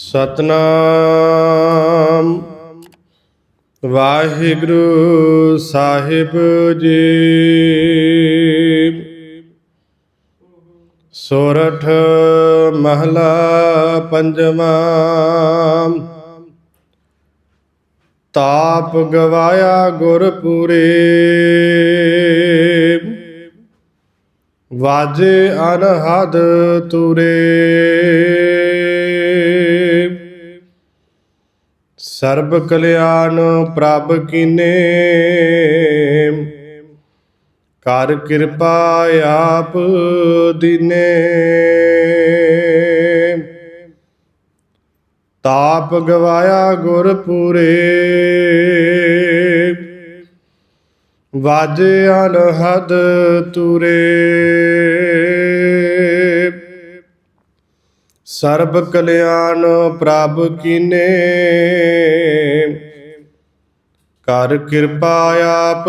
ਸਤਨਾਮ। ਵਾਹਿਗੁਰੂ ਸਾਹਿਬ ਜੀ। ਸੋਰਠ ਮਹਲਾ ਪੰਜਵਾਂ। ਤਾਪ ਗਵਾਇਆ ਗੁਰਪੂਰੇ। ਵਾਜੇ ਅਨਹਦ ਤੁਰੇ। ਸਰਬ ਕਲਿਆਣ ਪ੍ਰਭ ਕੀਨੇ। ਕਰ ਕਿਰਪਾ ਆਪ ਦੀਨੇ। ਤਾਪ ਗਵਾਇਆ ਗੁਰ ਪੂਰੇ ਵਾਜੇ ਅਨਹਦ ਤੁਰੇ। ਸਰਬ ਕਲਿਆਣ ਪ੍ਰਭ ਕੀਨੇ। ਕਰ ਕਿਰਪਾ ਆਪ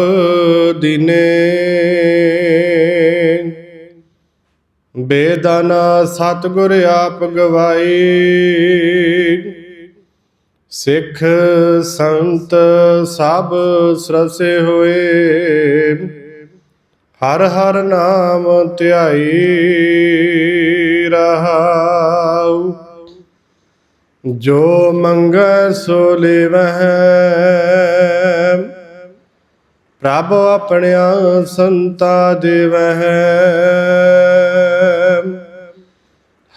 ਦਿਨੇ। ਬੇਦਾਨਾ ਸਤਿਗੁਰ ਆਪ ਗਵਾਈ ਸਿੱਖ ਸੰਤ ਸਭ ਸਰਸੇ ਹੋਏ। ਹਰ ਹਰ ਨਾਮ ਧਿਆਈ ਰਹਾ। ਰਹਾਉ ਜੋ ਮੰਗੈ ਸੋ ਲੇਵਹਿ। ਪ੍ਰਭ ਆਪਣਿਆ ਸੰਤਾ ਦੇਵਹਿ।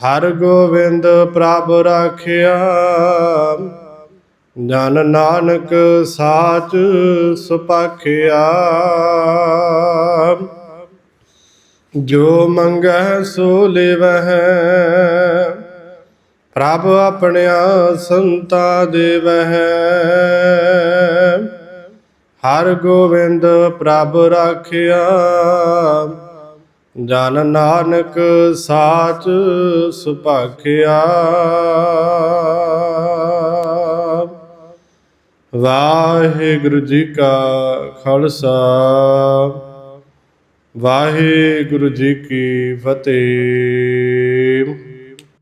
ਹਰ ਗੋਬਿੰਦ ਪ੍ਰਭ ਰਾਖਿਆ। ਜਨ ਨਾਨਕ ਸਾਚ ਸੁਪਾਖਿਆ। ਜੋ ਮੰਗੈ ਸੋ ਲੇਵਹਿ। ਪ੍ਰਭ ਆਪਣਿਆ ਸੰਤਾ ਦੇਵਹਿ। ਹਰ ਗੋਬਿੰਦ ਪ੍ਰਭ ਰਾਖਿਆ। ਜਨ ਨਾਨਕ ਸਾਚ ਸੁਭਾਖਿਆ। ਵਾਹਿਗੁਰੂ ਜੀ ਕਾ ਖਾਲਸਾ। ਵਾਹਿਗੁਰੂ ਜੀ ਕੀ ਫਤਿਹ।